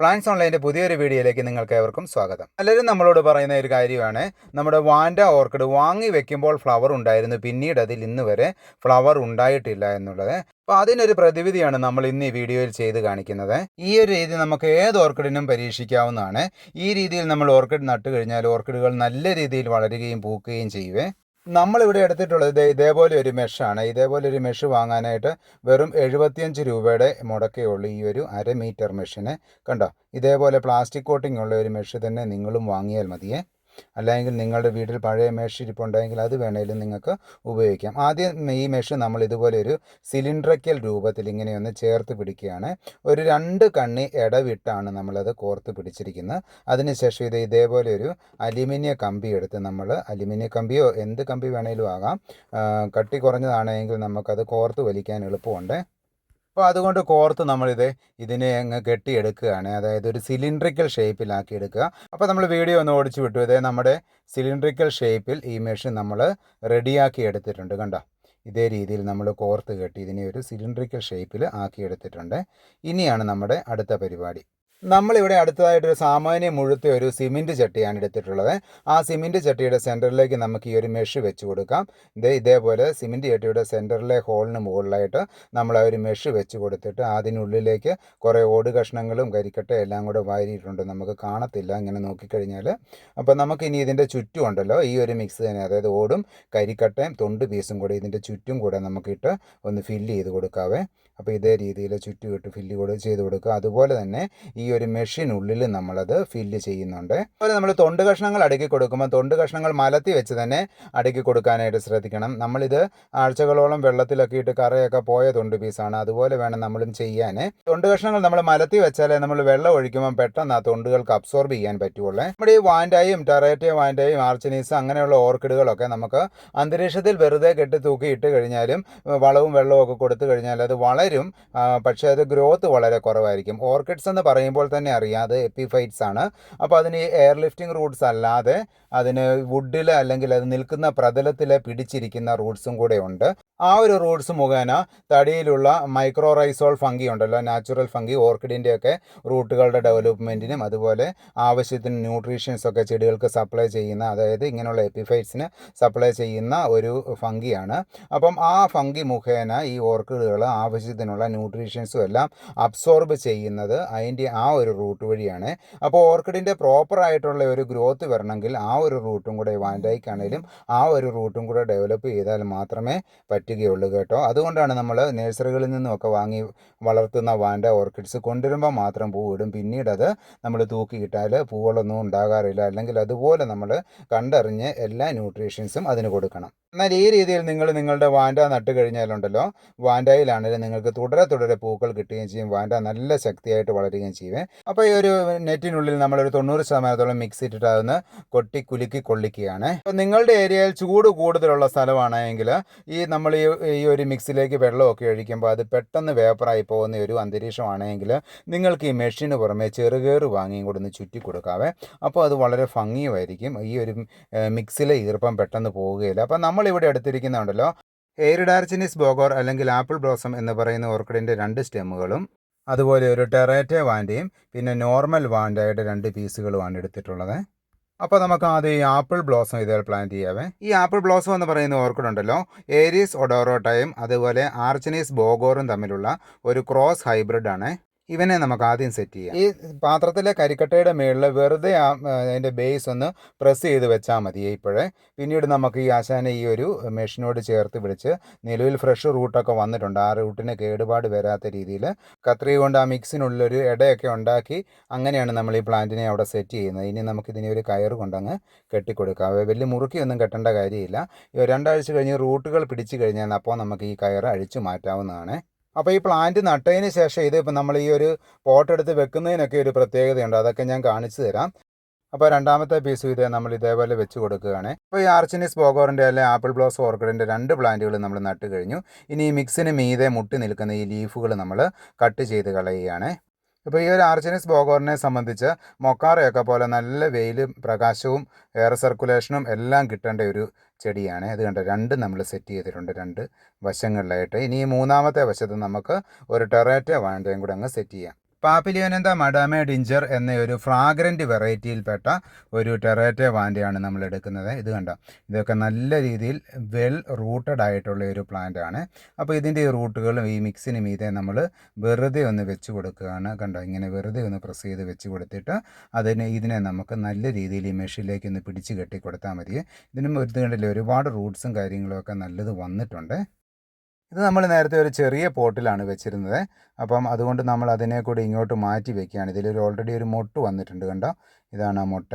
Plans ഓൺലൈന്റെ പുതിയൊരു വീഡിയോയിലേക്ക് നിങ്ങൾക്ക് ഏവർക്കും സ്വാഗതം. പലരും നമ്മളോട് പറയുന്ന ഒരു കാര്യമാണ്. നമ്മുടെ വാൻഡ ഓർക്കിഡ് വാങ്ങി വെക്കുമ്പോൾ ഫ്ലവർ ഉണ്ടായിരുന്നു. പിന്നീട് അതിൽ ഇന്ന് വരെ ഫ്ലവർ ഉണ്ടായിട്ടില്ല എന്നുള്ളത്. അപ്പോൾ അതിനൊരു പ്രതിവിധിയാണ് നമ്മൾ ഇന്ന് ഈ വീഡിയോയിൽ ചെയ്ത് കാണിക്കുന്നത്. ഈ ഒരു രീതി നമുക്ക് ഏത് ഓർക്കിഡിനും പരീക്ഷിക്കാവുന്നതാണ്. ഈ രീതിയിൽ നമ്മൾ ഓർക്കിഡ് നട്ടു കഴിഞ്ഞാൽ ഓർക്കിഡുകൾ നല്ല രീതിയിൽ വളരുകയും പൂക്കുകയും ചെയ്യുവേ. നമ്മളിവിടെ എടുത്തിട്ടുള്ളത് ഇതേപോലെ ഒരു മെഷാണ്. ഇതേപോലെ ഒരു മെഷ് വാങ്ങാനായിട്ട് വെറും എഴുപത്തിയഞ്ച് രൂപയുടെ മുടക്കേ ഉള്ളൂ ഈ ഒരു അര മീറ്റർ മെഷിന്. കണ്ടോ? ഇതേപോലെ പ്ലാസ്റ്റിക് കോട്ടിംഗ് ഉള്ള ഒരു മെഷ് തന്നെ നിങ്ങളും വാങ്ങിയാൽ മതിയേ. അല്ലെങ്കിൽ നിങ്ങളുടെ വീട്ടിൽ പഴയ മെഷ് ഇരിപ്പുണ്ടെങ്കിൽ അത് വേണമെങ്കിലും നിങ്ങൾക്ക് ഉപയോഗിക്കാം. ആദ്യം ഈ മെഷ് നമ്മൾ ഇതുപോലെ ഒരു സിലിണ്ടറിക്കൽ രൂപത്തിൽ ഇങ്ങനെയൊന്ന് ചേർത്ത് പിടിക്കുകയാണ്. ഒരു രണ്ട് കണ്ണി ഇടവിട്ടാണ് നമ്മളത് കോർത്ത് പിടിച്ചിരിക്കുന്നത്. അതിനുശേഷം ഇത് ഇതേപോലെ ഒരു അലുമിനിയ കമ്പി എടുത്ത് നമ്മൾ അലുമിനിയ കമ്പിയോ എന്ത് കമ്പി വേണേലും ആകാം. കട്ടി കുറഞ്ഞതാണെങ്കിൽ നമുക്കത് കോർത്ത് വലിക്കാൻ എളുപ്പമുണ്ട്. അപ്പോൾ അതുകൊണ്ട് കോർത്ത് നമ്മളിത് ഇതിനെ അങ്ങ് കെട്ടിയെടുക്കുകയാണ്. അതായത് ഒരു സിലിണ്ടറിക്കൽ ഷേപ്പിലാക്കി എടുക്കുക. അപ്പോൾ നമ്മൾ വീഡിയോ ഒന്ന് ഓടിച്ചു വിട്ടു. ഇതേ നമ്മുടെ സിലിണ്ടറിക്കൽ ഷേപ്പിൽ ഈ മെഷീൻ നമ്മൾ റെഡിയാക്കി എടുത്തിട്ടുണ്ട്. കണ്ടോ? ഇതേ രീതിയിൽ നമ്മൾ കോർത്ത് കെട്ടി ഇതിനെ ഒരു സിലിണ്ടറിക്കൽ ഷേപ്പിൽ ആക്കിയെടുത്തിട്ടുണ്ട് ഇനിയാണ് നമ്മുടെ അടുത്ത പരിപാടി. നമ്മളിവിടെ അടുത്തതായിട്ടൊരു സാമാന്യ മുഴുത്ത ഒരു സിമെന്റ് ചട്ടിയാണ് എടുത്തിട്ടുള്ളത്. ആ സിമെന്റ് ചട്ടിയുടെ സെന്ററിലേക്ക് നമുക്ക് ഈ ഒരു മെഷ് വെച്ച് കൊടുക്കാം. ഇത് ഇതേപോലെ സിമെന്റ് ചട്ടിയുടെ സെന്ററിലെ ഹോളിന് മുകളിലായിട്ട് നമ്മൾ ആ ഒരു മെഷ് വെച്ച് കൊടുത്തിട്ട് അതിനുള്ളിലേക്ക് കുറേ ഓട് കഷ്ണങ്ങളും കരിക്കട്ടയും എല്ലാം കൂടെ വാരിയിട്ടുണ്ട്. നമുക്ക് കാണത്തില്ല ഇങ്ങനെ നോക്കിക്കഴിഞ്ഞാൽ അപ്പോൾ നമുക്ക് ഇനി ഇതിന്റെ ചുറ്റും ഉണ്ടല്ലോ ഈ ഒരു മിക്സ് തന്നെ. അതായത് ഓടും കരിക്കട്ടയും തൊണ്ട് പീസും കൂടെ ഇതിന്റെ ചുറ്റും കൂടെ നമുക്കിട്ട് ഒന്ന് ഫില്ല് ചെയ്ത് കൊടുക്കാവേ. അപ്പോൾ ഇതേ രീതിയിൽ ചുറ്റും ഇട്ട് ഫില്ല് കൊടു ചെയ്ത് കൊടുക്കുക. അതുപോലെ തന്നെ ഈ ഒരു മെഷീനുള്ളിൽ നമ്മളത് ഫില്ല് ചെയ്യുന്നുണ്ട്. അതുപോലെ നമ്മൾ തൊണ്ട് കഷ്ണങ്ങൾ അടുക്കി കൊടുക്കുമ്പോൾ തൊണ്ട് കഷ്ണങ്ങൾ മലത്തി വെച്ച് തന്നെ അടുക്കി കൊടുക്കാനായിട്ട് ശ്രദ്ധിക്കണം. നമ്മളിത് ആഴ്ചകളോളം വെള്ളത്തിലൊക്കെ ഇട്ട് കറയൊക്കെ പോയ തൊണ്ട് പീസാണ് അതുപോലെ വേണം നമ്മളും ചെയ്യാൻ തൊണ്ട് കഷ്ണങ്ങൾ നമ്മൾ മലത്തി വെച്ചാലേ നമ്മൾ വെള്ളം ഒഴിക്കുമ്പോൾ പെട്ടെന്ന് ആ തൊണ്ടുകൾക്ക് അബ്സോർബ് ചെയ്യാൻ പറ്റുള്ളൂ. നമ്മുടെ ഈ വാൻഡായും ടെറേറ്റ വാൻഡായും ആർച്ചനീസ് അങ്ങനെയുള്ള ഓർക്കിഡുകളൊക്കെ നമുക്ക് അന്തരീക്ഷത്തിൽ വെറുതെ കെട്ടി തൂക്കി ഇട്ട് കഴിഞ്ഞാലും വളവും വെള്ളവും ഒക്കെ കൊടുത്തു കഴിഞ്ഞാൽ അത് വളരും ആ, പക്ഷേ അത് ഗ്രോത്ത് വളരെ കുറവായിരിക്കും. ഓർക്കിഡ്സ് എന്ന് പറയുമ്പോൾ തന്നെ അറിയാം അത് എപ്പിഫൈറ്റ്സ് ആണ്. അപ്പോൾ അതിന് എയർ ലിഫ്റ്റിംഗ് റൂട്ട്സ് അല്ലാതെ അതിന് വുഡിൽ അല്ലെങ്കിൽ അത് നിൽക്കുന്ന പ്രതലത്തിൽ പിടിച്ചിരിക്കുന്ന റൂട്ട്സും കൂടെ ഉണ്ട്. ആ ഒരു റൂട്ട്സ് മുഖേന തടിയിലുള്ള മൈക്രോ റൈസോൾ ഫംഗി ഉണ്ടല്ലോ നാച്ചുറൽ ഫംഗി ഓർക്കിഡിന്റെയൊക്കെ റൂട്ടുകളുടെ ഡെവലപ്മെന്റിനും അതുപോലെ ആവശ്യത്തിന് ന്യൂട്രീഷ്യൻസ് ഒക്കെ ചെടികൾക്ക് സപ്ലൈ ചെയ്യുന്ന അതായത് ഇങ്ങനെയുള്ള എപ്പിഫൈറ്റ്സിന് സപ്ലൈ ചെയ്യുന്ന ഒരു ഫംഗിയാണ് അപ്പം ആ ഫംഗി മുഖേന ഈ ഓർക്കിഡുകൾ ആവശ്യത്തിനുള്ള ന്യൂട്രീഷ്യൻസും എല്ലാം അബ്സോർബ് ചെയ്യുന്നത് അതിന്റെ ആ ഒരു റൂട്ട് വഴിയാണ്. അപ്പോൾ ഓർക്കിഡിന്റെ പ്രോപ്പർ ആയിട്ടുള്ള ഒരു ഗ്രോത്ത് വരണമെങ്കിൽ ആ ഒരു റൂട്ടും കൂടെ വാൻഡൈക്കാണേലും ആ ഒരു റൂട്ടും കൂടെ ഡെവലപ്പ് ചെയ്താൽ മാത്രമേ പറ്റുകയുള്ളൂ കേട്ടോ. അതുകൊണ്ടാണ് നമ്മൾ നഴ്സറികളിൽ നിന്നുമൊക്കെ വാങ്ങി വളർത്തുന്ന വാൻഡ ഓർക്കിഡ്സ് കൊണ്ടുവരുമ്പോൾ മാത്രം പൂവിടും പിന്നീട് അത് നമ്മൾ തൂക്കിയിട്ടാൽ പൂവുകളൊന്നും ഉണ്ടാകാറില്ല. അല്ലെങ്കിൽ അതുപോലെ നമ്മൾ കണ്ടറിഞ്ഞ് എല്ലാ ന്യൂട്രീഷൻസും അതിന് കൊടുക്കണം. എന്നാൽ ഈ രീതിയിൽ നിങ്ങൾ നിങ്ങളുടെ വാൻഡ നട്ട് കഴിഞ്ഞാലുണ്ടല്ലോ വാൻഡയിലാണെങ്കിലും നിങ്ങൾക്ക് തുടരെ തുടരെ പൂക്കൾ കിട്ടുകയും ചെയ്യും. വാൻഡ നല്ല ശക്തിയായിട്ട് വളരുകയും ചെയ്യും. അപ്പോൾ ഈ ഒരു നെറ്റിനുള്ളിൽ നമ്മളൊരു തൊണ്ണൂറ് ശതമാനത്തോളം മിക്സ് ഇട്ടിട്ട് അതൊന്ന് കൊട്ടി കുലുക്കി കൊള്ളിക്കുകയാണ്. അപ്പോൾ നിങ്ങളുടെ ഏരിയയിൽ ചൂട് കൂടുതലുള്ള സ്ഥലമാണെങ്കിൽ ഈ നമ്മൾ ഈ ഒരു മിക്സിലേക്ക് വെള്ളമൊക്കെ ഒഴിക്കുമ്പോൾ അത് പെട്ടെന്ന് വേപ്പറായി പോകുന്ന ഒരു അന്തരീക്ഷമാണെങ്കിൽ നിങ്ങൾക്ക് ഈ മെഷീന് പുറമെ ചെറുകേറ് വാങ്ങിയും കൂടെ ഒന്ന് ചുറ്റി കൊടുക്കാവേ. അപ്പോൾ അത് വളരെ ഭംഗിയുമായിരിക്കും. ഈ ഒരു മിക്സിലെ ഈർപ്പം പെട്ടെന്ന് പോവുകയില്ല. അപ്പോൾ നമ്മളിവിടെ എടുത്തിരിക്കുന്നുണ്ടല്ലോ. എയറിഡാർച്ചിനിസ് ബോഗോർ അല്ലെങ്കിൽ ആപ്പിൾ ബ്ലോസം എന്ന് പറയുന്ന ഓർക്കിഡിന്റെ രണ്ട് സ്റ്റെമ്മുകളും അതുപോലെ ഒരു ടെറേറ്റ വാന്റെയും പിന്നെ നോർമൽ വാൻഡയുടെ രണ്ട് പീസുകളുമാണ് എടുത്തിട്ടുള്ളത്. അപ്പോൾ നമുക്ക് ആദ്യം ഈ ആപ്പിൾ ബ്ലോസം ഇതേ പ്ലാന്റ് ചെയ്യാവേ. ഈ ആപ്പിൾ ബ്ലോസം എന്ന് പറയുന്ന ഓർക്കിഡ് ഉണ്ടല്ലോ ഏരീസ് ഒഡോറോട്ടയും അതുപോലെ ആർച്ചനീസ് ബോഗോറും തമ്മിലുള്ള ഒരു ക്രോസ് ഹൈബ്രിഡ് ആണ് ഇവനെ നമുക്ക് ആദ്യം സെറ്റ് ചെയ്യാം. ഈ പാത്രത്തിലെ കരിക്കട്ടയുടെ മുകളിൽ വെറുതെ അതിന്റെ ബേസ് ഒന്ന് പ്രസ് ചെയ്ത് വെച്ചാൽ മതി ഇപ്പോഴേ. പിന്നീട് നമുക്ക് ഈ ആശാനെ ഈ ഒരു മെഷീനോട് ചേർത്ത് പിടിച്ച് നിലവിൽ ഫ്രഷ് റൂട്ടൊക്കെ വന്നിട്ടുണ്ട്. ആ റൂട്ടിന് കേടുപാട് വരാത്ത രീതിയിൽ കത്രി കൊണ്ട് ആ മിക്സിനുള്ളിലൊരു ഇടയൊക്കെ ഉണ്ടാക്കി അങ്ങനെയാണ് നമ്മൾ ഈ പ്ലാന്റിനെ അവിടെ സെറ്റ് ചെയ്യുന്നത്. ഇനി നമുക്ക് ഇതിനെ ഒരു കയറ് കൊണ്ടങ്ങ് കെട്ടിക്കൊടുക്കാം. വലിയ മുറുക്കിയൊന്നും കെട്ടേണ്ട കാര്യമില്ല. രണ്ടാഴ്ച കഴിഞ്ഞ് റൂട്ടുകൾ പിടിച്ചു കഴിഞ്ഞാൽ അപ്പോൾ നമുക്ക് ഈ കയർ അഴിച്ചു മാറ്റാവുന്നതാണ്. അപ്പോൾ ഈ പ്ലാന്റ് നട്ടതിന് ശേഷം ഇത് ഇപ്പം നമ്മൾ ഈ ഒരു പോട്ട് എടുത്ത് വെക്കുന്നതിനൊക്കെ ഒരു പ്രത്യേകതയുണ്ട്. അതൊക്കെ ഞാൻ കാണിച്ചു തരാം. അപ്പോൾ രണ്ടാമത്തെ പീസ് ഇത് നമ്മൾ ഇതേപോലെ വെച്ച് കൊടുക്കുകയാണ്. അപ്പോൾ ഈ ആർച്ചിനിസ് ബോഗോറിന്റെ അല്ലെ ആപ്പിൾ ബ്ലോസ് ഓർക്കിഡിന്റെ രണ്ട് പ്ലാന്റുകൾ നമ്മൾ നട്ട് കഴിഞ്ഞു ഇനി ഈ മിക്സിന് മീതെ മുട്ടി നിൽക്കുന്ന ഈ ലീഫുകൾ നമ്മൾ കട്ട് ചെയ്ത് കളയുകയാണ്. ഇപ്പോൾ ഈ ഒരു ആർച്ചിനിസ് ബോഗോറിനെ സംബന്ധിച്ച് മൊക്കാറയൊക്കെ പോലെ നല്ല വെയിലും പ്രകാശവും എയർ സർക്കുലേഷനും എല്ലാം കിട്ടേണ്ട ഒരു ചെടിയാണ്. ഇത് കണ്ടോ? രണ്ട് നമ്മൾ സെറ്റ് ചെയ്തിട്ടുണ്ട്. രണ്ട് വശങ്ങളിലായിട്ട്. ഇനി ഈ മൂന്നാമത്തെ വശത്ത് നമുക്ക് ഒരു ടെറേറ്റ വാണ്ടയും കൂടെ അങ്ങ് സെറ്റ് ചെയ്യാം. പാപ്പിലിയോനന്ത മഡാമെ ഡിഞ്ചർ എന്ന ഒരു ഫ്രാഗ്രന്റ് വെറൈറ്റിയിൽപ്പെട്ട ഒരു ടെറേറ്റ വാന്റെയാണ് നമ്മൾ എടുക്കുന്നത്. ഇത് കണ്ടോ? ഇതൊക്കെ നല്ല രീതിയിൽ വെൽ റൂട്ടഡ് ആയിട്ടുള്ള ഒരു പ്ലാന്റ് ആണ്. അപ്പോൾ ഇതിന്റെ ഈ റൂട്ടുകളും ഈ മിക്സിന് മീതെ നമ്മൾ വെറുതെ ഒന്ന് വെച്ച് കൊടുക്കുകയാണ്. കണ്ടോ? ഇങ്ങനെ വെറുതെ ഒന്ന് പ്രസ് ചെയ്ത് വെച്ച് കൊടുത്തിട്ട് അതിന് ഇതിനെ നമുക്ക് നല്ല രീതിയിൽ ഈ മെഷീനിലേക്ക് ഒന്ന് പിടിച്ച് കെട്ടി കൊടുത്താൽ മതി. ഇതിനും ഒരു ഒരുപാട് റൂട്ട്സും കാര്യങ്ങളും ഒക്കെ നല്ലത് വന്നിട്ടുണ്ട്. ഇത് നമ്മൾ നേരത്തെ ഒരു ചെറിയ പോട്ടിലാണ് വെച്ചിരുന്നത്. അപ്പം അതുകൊണ്ട് നമ്മൾ അതിനെ കൂടി ഇങ്ങോട്ട് മാറ്റി വെക്കുകയാണ്. ഇതിലൊരു ഓൾറെഡി ഒരു മൊട്ട് വന്നിട്ടുണ്ട് കണ്ടോ? ഇതാണ് ആ മുട്ട.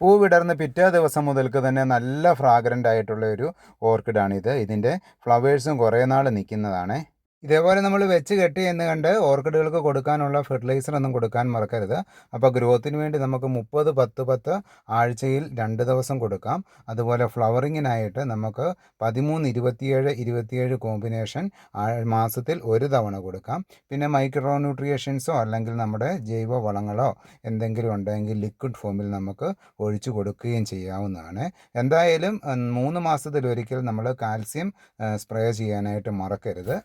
പൂ വിടർന്ന് പിറ്റേ ദിവസം മുതൽക്ക് തന്നെ നല്ല ഫ്രാഗ്രന്റ് ആയിട്ടുള്ള ഒരു ഓർക്കിഡാണിത് ഇതിന്റെ ഫ്ലവേഴ്സും കുറേ നാൾ നിൽക്കുന്നതാണ്. ഇതേപോലെ നമ്മൾ വെച്ച് കെട്ടി എന്ന് കണ്ട് ഓർക്കിഡുകൾക്ക് കൊടുക്കാനുള്ള ഫെർട്ടിലൈസർ ഒന്നും കൊടുക്കാൻ മറക്കരുത്. അപ്പോൾ ഗ്രോത്തിന് വേണ്ടി നമുക്ക് മുപ്പത് പത്ത് പത്ത് ആഴ്ചയിൽ രണ്ട് ദിവസം കൊടുക്കാം. അതുപോലെ ഫ്ലവറിങ്ങിനായിട്ട് നമുക്ക് പതിമൂന്ന് ഇരുപത്തിയേഴ് ഇരുപത്തിയേഴ് കോമ്പിനേഷൻ മാസത്തിൽ ഒരു തവണ കൊടുക്കാം. പിന്നെ മൈക്രോ ന്യൂട്രിയേഷൻസോ അല്ലെങ്കിൽ നമ്മുടെ ജൈവ വളങ്ങളോ എന്തെങ്കിലും ഉണ്ടെങ്കിൽ ലിക്വിഡ് ഫോമിൽ നമുക്ക് ഒഴിച്ചു കൊടുക്കുകയും ചെയ്യാവുന്നതാണ്. എന്തായാലും മൂന്ന് മാസത്തിലൊരിക്കൽ നമ്മൾ കാൽസ്യം സ്പ്രേ ചെയ്യാനായിട്ട് മറക്കരുത്.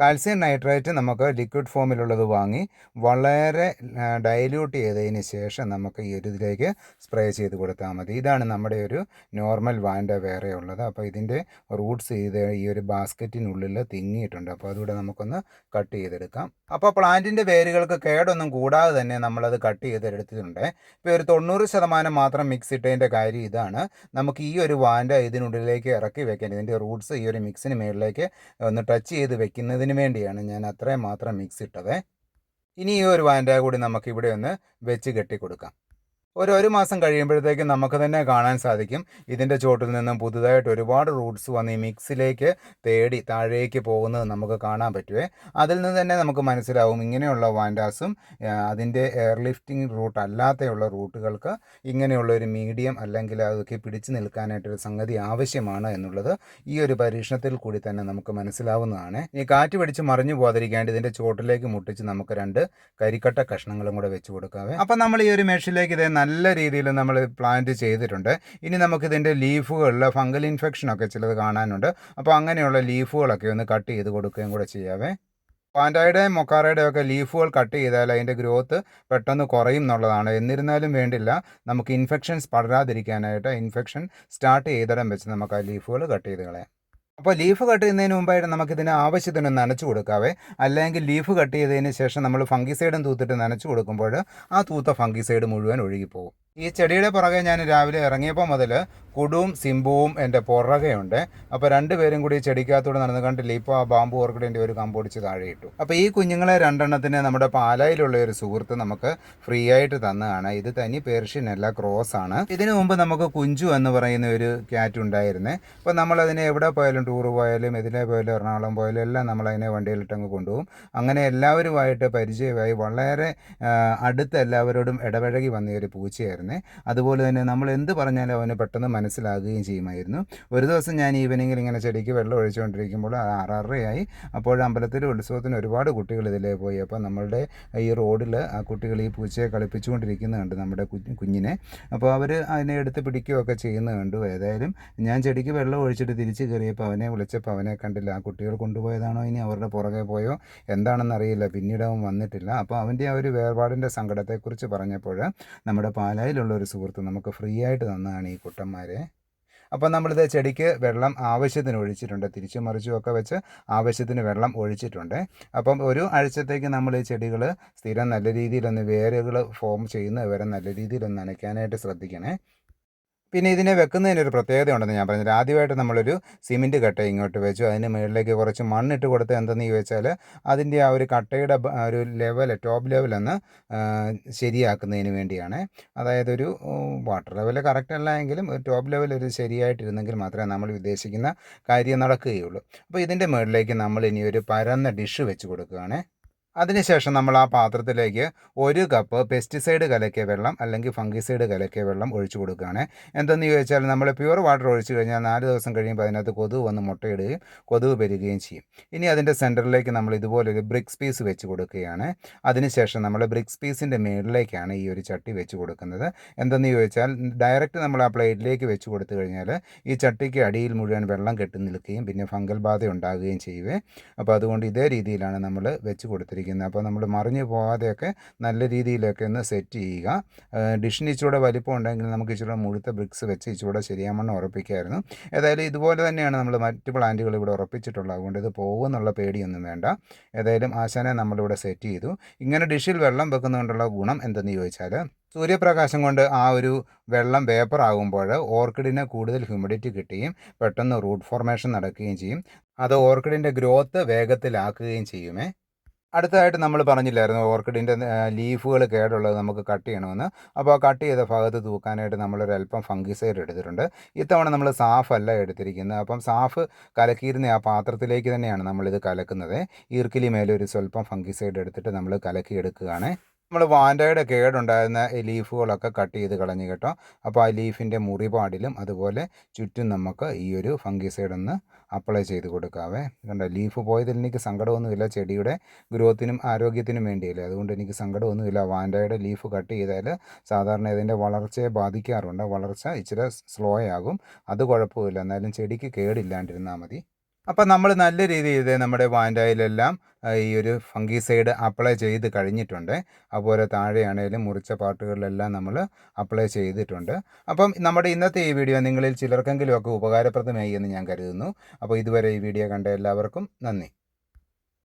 കാൽസ്യം നൈട്രേറ്റ് നമുക്ക് ലിക്വിഡ് ഫോമിലുള്ളത് വാങ്ങി വളരെ ഡൈല്യൂട്ട് ചെയ്തതിന് ശേഷം നമുക്ക് ഈ ഒരു ഇതിലേക്ക് സ്പ്രേ ചെയ്ത് കൊടുത്താൽ മതി. ഇതാണ് നമ്മുടെ ഒരു നോർമൽ വാൻഡ വേറെ ഉള്ളത്. അപ്പോൾ ഇതിന്റെ റൂട്ട്സ് ഇത് ഈ ഒരു ബാസ്ക്കറ്റിനുള്ളിൽ തിങ്ങിയിട്ടുണ്ട്. അപ്പോൾ അതുകൂടെ നമുക്കൊന്ന് കട്ട് ചെയ്തെടുക്കാം. അപ്പോൾ പ്ലാന്റിന്റെ വേരുകൾക്ക് കേടൊന്നും കൂടാതെ തന്നെ നമ്മളത് കട്ട് ചെയ്തെടുത്തിട്ടുണ്ട് ഇപ്പോൾ ഒരു തൊണ്ണൂറ് ശതമാനം മാത്രം മിക്സ് ഇട്ടതിന്റെ കാര്യം ഇതാണ്. നമുക്ക് ഈ ഒരു വാൻഡ ഇതിനുള്ളിലേക്ക് ഇറക്കി വെക്കാൻ ഇതിന്റെ റൂട്ട്സ് ഈ ഒരു മിക്സിന് മുകളിലേക്ക് ഒന്ന് ടച്ച് ചെയ്ത് വെക്കുന്നതിന് വേണ്ടിയാണ് ഞാൻ അത്രയും മാത്രം മിക്സ് ഇട്ടത്. ഇനി ഈ ഒരു വാൻഡ കൂടി നമുക്ക് ഇവിടെ ഒന്ന് വെച്ച് കെട്ടി കൊടുക്കാം ഒരു ഒരു മാസം കഴിയുമ്പോഴത്തേക്കും നമുക്ക് തന്നെ കാണാൻ സാധിക്കും. ഇതിന്റെ ചോട്ടിൽ നിന്നും പുതുതായിട്ട് ഒരുപാട് റൂട്ട്സ് വന്ന് ഈ മിക്സിലേക്ക് തേടി താഴേക്ക് പോകുന്നത് നമുക്ക് കാണാൻ പറ്റുമേ അതിൽ നിന്ന് തന്നെ നമുക്ക് മനസ്സിലാവും ഇങ്ങനെയുള്ള വാൻഡാസും അതിന്റെ എയർ ലിഫ്റ്റിംഗ് റൂട്ട് അല്ലാതെയുള്ള റൂട്ടുകൾക്ക് ഇങ്ങനെയുള്ള ഒരു മീഡിയം അല്ലെങ്കിൽ അതൊക്കെ പിടിച്ചു നിൽക്കാനായിട്ടൊരു സംഗതി ആവശ്യമാണ് എന്നുള്ളത് ഈ ഒരു പരീക്ഷണത്തിൽ കൂടി തന്നെ നമുക്ക് മനസ്സിലാവുന്നതാണ്. ഈ കാറ്റ് പിടിച്ച് മറിഞ്ഞു പോകാതിരിക്കാണ്ട് ഇതിന്റെ ചോട്ടിലേക്ക് മുട്ടിച്ച് നമുക്ക് രണ്ട് കരിക്കട്ട കഷ്ണങ്ങളും കൂടെ വെച്ച് കൊടുക്കാവേ. അപ്പം നമ്മൾ ഈ ഒരു മെഷിലേക്ക് ഇതേ നല്ല രീതിയിൽ നമ്മൾ പ്ലാന്റ് ചെയ്തിട്ടുണ്ട്. ഇനി നമുക്കിതിന്റെ ലീഫുകളിൽ ഫംഗൽ ഇൻഫെക്ഷനൊക്കെ ചിലത് കാണാനുണ്ട്. അപ്പോൾ അങ്ങനെയുള്ള ലീഫുകളൊക്കെ ഒന്ന് കട്ട് ചെയ്ത് കൊടുക്കുകയും കൂടെ ചെയ്യാവേ. പാൻഡായുടെയും മൊക്കാറയുടെയും ഒക്കെ ലീഫുകൾ കട്ട് ചെയ്താൽ അതിന്റെ ഗ്രോത്ത് പെട്ടെന്ന് കുറയും എന്നുള്ളതാണ്. എന്നിരുന്നാലും വേണ്ടില്ല. നമുക്ക് ഇൻഫെക്ഷൻസ് പടരാതിരിക്കാനായിട്ട് ഇൻഫെക്ഷൻ സ്റ്റാർട്ട് ചെയ്തിടം വെച്ച് നമുക്ക് ആ ലീഫുകൾ കട്ട് ചെയ്ത് കളയാം. അപ്പോൾ ലീഫ് കട്ട് ചെയ്യുന്നതിന് മുമ്പായിട്ട് നമുക്കിതിന് ആവശ്യത്തിന് നനച്ചു കൊടുക്കാവേ. അല്ലെങ്കിൽ ലീഫ് കട്ട് ചെയ്തതിന് ശേഷം നമ്മൾ ഫംഗിസൈഡും തൂത്തിട്ട് നനച്ചു കൊടുക്കുമ്പോൾ ആ തൂത്ത ഫംഗിസൈഡ് മുഴുവൻ ഒഴുകിപ്പോകും ഈ ചെടിയുടെ പുറകെ ഞാൻ രാവിലെ ഇറങ്ങിയപ്പോൾ മുതൽ കുടുവും സിംബുവും എന്റെ പുറകെയുണ്ട്. അപ്പോൾ രണ്ടുപേരും കൂടി ചെടിക്കകത്തൂടെ നടന്ന് കണ്ടില്ല ഇപ്പോൾ ആ ബാമ്പു ഓർക്കിഡിന്റെ ഒരു കമ്പൊടിച്ച് ഇട്ടു. അപ്പോൾ ഈ കുഞ്ഞുങ്ങളെ രണ്ടെണ്ണത്തിന് നമ്മുടെ പാലായിലുള്ള ഒരു സുഹൃത്ത് നമുക്ക് ഫ്രീ ആയിട്ട് തന്നതാണ്. ഇത് തനി പേർഷ്യൻ അല്ല ക്രോസ് ആണ്. ഇതിനു മുമ്പ് നമുക്ക് കുഞ്ചു എന്ന് പറയുന്ന ഒരു ക്യാറ്റ് ഉണ്ടായിരുന്നേ. അപ്പോൾ നമ്മളതിനെ എവിടെ പോയാലും ടൂർ പോയാലും ഇതിലെ പോയാലും എറണാകുളം പോയാലും എല്ലാം നമ്മളതിനെ വണ്ടിയിലിട്ടങ്ങ് കൊണ്ടുപോകും. അങ്ങനെ എല്ലാവരുമായിട്ട് പരിചയമായി വളരെ അടുത്ത് എല്ലാവരോടും ഇടപഴകി വന്ന ഒരു പൂച്ചയായിരുന്നു അതുപോലെ തന്നെ നമ്മൾ എന്ത് പറഞ്ഞാലും അവന് പെട്ടെന്ന് മനസ്സിലാകുകയും ചെയ്യുമായിരുന്നു. ഒരു ദിവസം ഞാൻ ഈവനിങ്ങിൽ ഇങ്ങനെ ചെടിക്ക് വെള്ളം ഒഴിച്ചുകൊണ്ടിരിക്കുമ്പോൾ ആറാറരയായി അപ്പോൾ അമ്പലത്തിൽ ഉത്സവത്തിന് ഒരുപാട് കുട്ടികൾ ഇതിലേ പോയി. അപ്പോൾ നമ്മളുടെ ഈ റോഡിൽ ആ കുട്ടികൾ ഈ പൂച്ചയെ കളിപ്പിച്ചുകൊണ്ടിരിക്കുന്നത് നമ്മുടെ കുഞ്ഞിനെ. അപ്പോൾ അവർ അതിനെ എടുത്ത് പിടിക്കുകയൊക്കെ ചെയ്യുന്നത് കണ്ടു. ഏതായാലും ഞാൻ ചെടിക്ക് വെള്ളം ഒഴിച്ചിട്ട് തിരിച്ച് കയറിയപ്പോൾ അവനെ വിളിച്ചപ്പോൾ അവനെ കണ്ടില്ല. ആ കുട്ടികൾ കൊണ്ടുപോയതാണോ ഇനി അവരുടെ പുറകെ പോയോ? എന്താണെന്നറിയില്ല പിന്നീട് അവൻ വന്നിട്ടില്ല. അപ്പോൾ അവന്റെ ആ ഒരു വേർപാടിന്റെ സങ്കടത്തെക്കുറിച്ച് പറഞ്ഞപ്പോൾ നമ്മുടെ പാലായിലുള്ള ഒരു സുഹൃത്ത് നമുക്ക് ഫ്രീ ആയിട്ട് തന്നതാണ് ഈ കുട്ടന്മാരെ. അപ്പോൾ നമ്മളിത് ചെടിക്ക് വെള്ളം ആവശ്യത്തിന് ഒഴിച്ചിട്ടുണ്ട്. തിരിച്ചു മറിച്ചും ഒക്കെ വെച്ച് ആവശ്യത്തിന് വെള്ളം ഒഴിച്ചിട്ടുണ്ട്. അപ്പം ഒരു ആഴ്ചത്തേക്ക് നമ്മൾ ഈ ചെടികൾ സ്ഥിരം നല്ല രീതിയിലൊന്ന് വേരുകൾ ഫോം ചെയ്യുന്ന വരെ നല്ല രീതിയിലൊന്ന് നനയ്ക്കാനായിട്ട് ശ്രദ്ധിക്കണേ. പിന്നെ ഇതിനെ വെക്കുന്നതിനൊരു പ്രത്യേകത ഉണ്ടെന്ന് ഞാൻ പറഞ്ഞത് ആദ്യമായിട്ട് നമ്മളൊരു സിമെന്റ് കട്ട ഇങ്ങോട്ട് വെച്ചു. അതിന് മുകളിലേക്ക് കുറച്ച് മണ്ണിട്ട് കൊടുത്ത് എന്തെന്ന് ചോദിച്ചാൽ അതിന്റെ ആ ഒരു കട്ടയുടെ ഒരു ലെവൽ ടോപ്പ് ലെവലൊന്ന് ശരിയാക്കുന്നതിന് വേണ്ടിയാണ്. അതായത് ഒരു വാട്ടർ ലെവൽ കറക്റ്റ് അല്ല എങ്കിലും ഒരു ടോപ്പ് ലെവൽ ഒരു ശരിയായിട്ടിരുന്നെങ്കിൽ മാത്രമേ നമ്മൾ ഉദ്ദേശിക്കുന്ന കാര്യം നടക്കുകയുള്ളൂ. അപ്പോൾ ഇതിന്റെ മുകളിലേക്ക് നമ്മൾ ഇനി ഒരു പരന്ന ഡിഷ് വെച്ച് കൊടുക്കുകയാണ്. അതിനുശേഷം നമ്മൾ ആ പാത്രത്തിലേക്ക് ഒരു കപ്പ് പെസ്റ്റിസൈഡ് കലക്കിയ വെള്ളം അല്ലെങ്കിൽ ഫംഗിസൈഡ് കലക്കിയ വെള്ളം ഒഴിച്ചു കൊടുക്കുകയാണ്. എന്തെന്ന് ചോദിച്ചാൽ നമ്മൾ പ്യുവർ വാട്ടർ ഒഴിച്ചു കഴിഞ്ഞാൽ നാല് ദിവസം കഴിയുമ്പോൾ അതിനകത്ത് കൊതുക് വന്ന് മുട്ടയിടുകയും കൊതുക് പെരുകയും ചെയ്യും. ഇനി അതിന്റെ സെന്ററിലേക്ക് നമ്മൾ ഇതുപോലൊരു ബ്രിക്സ് പീസ് വെച്ച് കൊടുക്കുകയാണ്. അതിനുശേഷം നമ്മൾ ബ്രിക്സ് പീസിന്റെ മേളിലേക്കാണ് ഈ ഒരു ചട്ടി വെച്ച് കൊടുക്കുന്നത്. എന്തെന്ന് ചോദിച്ചാൽ ഡയറക്റ്റ് നമ്മൾ ആ പ്ലേറ്റിലേക്ക് വെച്ച് കൊടുത്തു കഴിഞ്ഞാൽ ഈ ചട്ടിക്ക് അടിയിൽ മുഴുവൻ വെള്ളം കെട്ടി നിൽക്കുകയും പിന്നെ ഫംഗൽ ബാധ ഉണ്ടാകുകയും ചെയ്യുവേ. അപ്പോൾ അതുകൊണ്ട് ഇതേ രീതിയിലാണ് നമ്മൾ വെച്ച് കൊടുത്തിരിക്കുന്നത്. കൊടുത്തിരിക്കുന്നത് അപ്പോൾ നമ്മൾ മറിഞ്ഞു പോകാതെയൊക്കെ നല്ല രീതിയിലൊക്കെ ഒന്ന് സെറ്റ് ചെയ്യുക. ഡിഷിന് ഇച്ചിരൂടെ വലിപ്പം ഉണ്ടെങ്കിൽ നമുക്ക് ഇച്ചിരി മുഴുത്ത ബ്രിക്സ് വെച്ച് ഇച്ചിരൂടെ ശരിയാമണ്ണം ഉറപ്പിക്കായിരുന്നു. ഏതായാലും ഇതുപോലെ തന്നെയാണ് നമ്മൾ മറ്റ് പ്ലാന്റുകൾ ഇവിടെ ഉറപ്പിച്ചിട്ടുള്ളത്. അതുകൊണ്ട് ഇത് പോകുമെന്നുള്ള പേടിയൊന്നും വേണ്ട. ഏതായാലും ആശാനെ നമ്മളിവിടെ സെറ്റ് ചെയ്തു. ഇങ്ങനെ ഡിഷിൽ വെള്ളം വെക്കുന്നതുകൊണ്ടുള്ള ഗുണം എന്തെന്ന് ചോദിച്ചാൽ സൂര്യപ്രകാശം കൊണ്ട് ആ ഒരു വെള്ളം വേപ്പർ ആകുമ്പോൾ ഓർക്കിഡിന് കൂടുതൽ ഹ്യൂമിഡിറ്റി കിട്ടുകയും പെട്ടെന്ന് റൂട്ട് ഫോർമേഷൻ നടക്കുകയും ചെയ്യും. അത് ഓർക്കിഡിന്റെ ഗ്രോത്ത് വേഗത്തിലാക്കുകയും ചെയ്യുമേ. അടുത്തതായിട്ട് നമ്മൾ പറഞ്ഞില്ലായിരുന്നു ഓർക്കിഡിന്റെ ലീഫുകൾ കേടുള്ളത് നമുക്ക് കട്ട് ചെയ്യണമെന്ന്. അപ്പോൾ കട്ട് ചെയ്ത ഭാഗത്ത് തൂക്കാനായിട്ട് നമ്മളൊരല്പം ഫംഗിസൈഡ് എടുത്തിട്ടുണ്ട്. ഇത്തവണ നമ്മൾ സാഫ് അല്ല എടുത്തിരിക്കുന്നത്. അപ്പം സാഫ് കലക്കിയിരുന്ന ആ പാത്രത്തിലേക്ക് തന്നെയാണ് നമ്മളിത് കലക്കുന്നത്. ഈർക്കിലി മേലെ ഒരു സ്വല്പം ഫംഗിസൈഡ് എടുത്തിട്ട് നമ്മൾ കലക്കി എടുക്കുകയാണ് നമ്മൾ വാൻഡയുടെ കേടുണ്ടായിരുന്ന ലീഫുകളൊക്കെ കട്ട് ചെയ്ത് കളഞ്ഞു കേട്ടോ. അപ്പോൾ ആ ലീഫിന്റെ മുറിപാടിലും അതുപോലെ ചുറ്റും നമുക്ക് ഈ ഒരു ഫംഗിസൈഡ് ഒന്ന് അപ്ലൈ ചെയ്ത് കൊടുക്കാവേ. കണ്ട ലീഫ് പോയതിൽ എനിക്ക് സങ്കടമൊന്നുമില്ല. ചെടിയുടെ ഗ്രോത്തിനും ആരോഗ്യത്തിനും വേണ്ടിയല്ലേ. അതുകൊണ്ട് എനിക്ക് സങ്കടമൊന്നുമില്ല. വാൻഡയുടെ ലീഫ് കട്ട് ചെയ്താൽ സാധാരണ ഇതിന്റെ വളർച്ചയെ ബാധിക്കാറുണ്ട്. വളർച്ച ഇച്ചിരി സ്ലോ ആകും. അത് കുഴപ്പമില്ല. എന്നാലും ചെടിക്ക് കേടില്ലാണ്ടിരുന്നാൽ മതി. അപ്പം നമ്മൾ നല്ല രീതിയിൽ നമ്മുടെ വാൻഡായിലെല്ലാം ഈ ഒരു ഫംഗിസൈഡ് അപ്ലൈ ചെയ്ത് കഴിഞ്ഞിട്ടുണ്ട്. അതുപോലെ താഴെയാണേലും മുറിച്ച പാർട്ടുകളിലെല്ലാം നമ്മൾ അപ്ലൈ ചെയ്തിട്ടുണ്ട്. അപ്പം നമ്മുടെ ഇന്നത്തെ ഈ വീഡിയോ നിങ്ങളിൽ ചിലർക്കെങ്കിലുമൊക്കെ ഉപകാരപ്രദമായി എന്ന് ഞാൻ കരുതുന്നു. അപ്പോൾ ഇതുവരെ ഈ വീഡിയോ കണ്ട എല്ലാവർക്കും നന്ദി.